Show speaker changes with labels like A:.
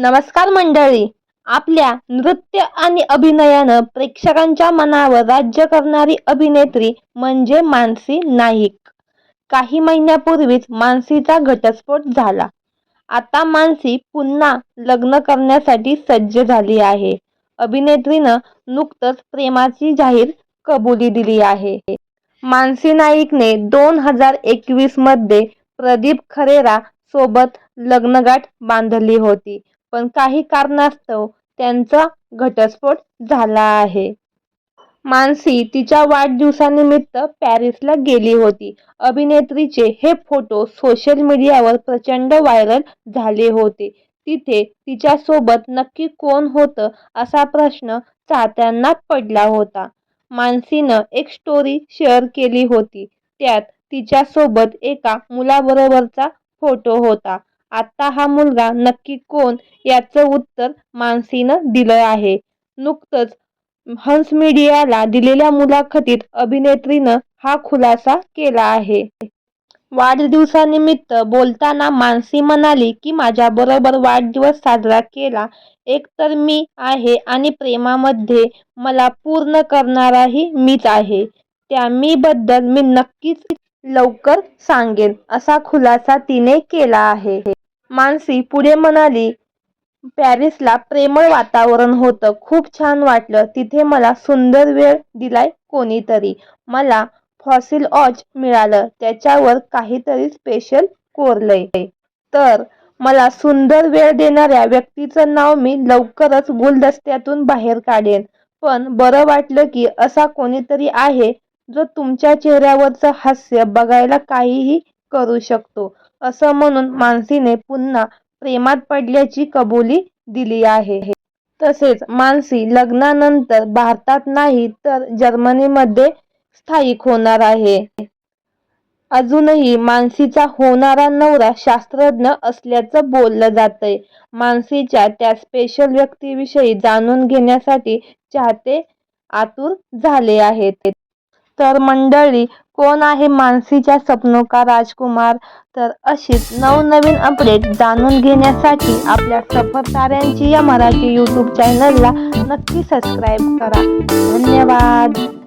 A: नमस्कार मंडळी. आपल्या नृत्य आणि अभिनयानं प्रेक्षकांच्या मनावर राज्य करणारी अभिनेत्री म्हणजे मानसी नाईक. काही महिन्यापूर्वीच मानसीचा घटस्फोट झाला. आता मानसी पुन्हा लग्न करण्यासाठी सज्ज झाली आहे. अभिनेत्रीनं नुकतंच प्रेमाची जाहीर कबुली दिली आहे. मानसी नाईकने दोन हजार एकवीसमध्ये प्रदीप खरेरा सोबत लग्नगाठ बांधली होती. पण काही कारणास्तव त्यांचा घटस्फोट झाला आहे. मानसी तिच्या वाढदिवसानिमित्त पॅरिसला गेली होती. अभिनेत्रीचे हे फोटो सोशल मीडियावर प्रचंड व्हायरल झाले होते. तिथे तिच्यासोबत नक्की कोण होतं असा प्रश्न चाहत्यांना पडला होता. मानसीनं एक स्टोरी शेअर केली होती. त्यात तिच्यासोबत एका मुलाबरोबरचा फोटो होता. आता हा मुलगा नक्की कोण याचं उत्तर मानसीनं दिलं आहे. नुकतंच हंस मीडियाला दिलेल्या मुलाखतीत अभिनेत्रीनं हा खुलासा केला आहे. वाढदिवसानिमित्त बोलताना मानसी म्हणाली की माझ्याबरोबर वाढदिवस साजरा केला. एक तर मी आहे आणि प्रेमामध्ये मला पूर्ण करणाराही मीच आहे. त्या मीबद्दल मी नक्कीच लवकर सांगेन असा खुलासा तिने केला आहे. मानसी पुढे म्हणाली पॅरिसला प्रेमळ वातावरण होतं. खूप छान वाटलं. तिथे मला सुंदर वेळ दिलाय कोणीतरी. मला फॉसिल ऑच मिळालं. त्याच्यावर काहीतरी स्पेशल कोरलंय. तर मला सुंदर वेळ देणाऱ्या व्यक्तीचं नाव मी लवकरच गुलदस्त्यातून बाहेर काढेन. पण बरं वाटलं की असा कोणीतरी आहे जो तुमच्या चेहऱ्यावरचं हास्य बघायला काहीही करू शकतो. असं म्हणून मानसीने पुन्हा प्रेमात पडल्याची कबुली दिली आहे. तसेच मानसी लग्नानंतर भारतात नाही तर जर्मनीमध्ये स्थायिक होणार आहे. अजूनही मानसीचा होणारा नवरा शास्त्रज्ञ असल्याचं बोललं जातंय. मानसीच्या त्या स्पेशल व्यक्तीविषयी जाणून घेण्यासाठी चाहते आतुर झाले आहेत. तर मंडळी कोण आहे मानसीच्या सपनो का राजकुमार? तर अशीच नवनवीन अपडेट जाणून घेण्यासाठी आपल्या सफर ताऱ्यांची या मराठी यूट्यूब चॅनलला नक्की सबस्क्राईब करा. धन्यवाद!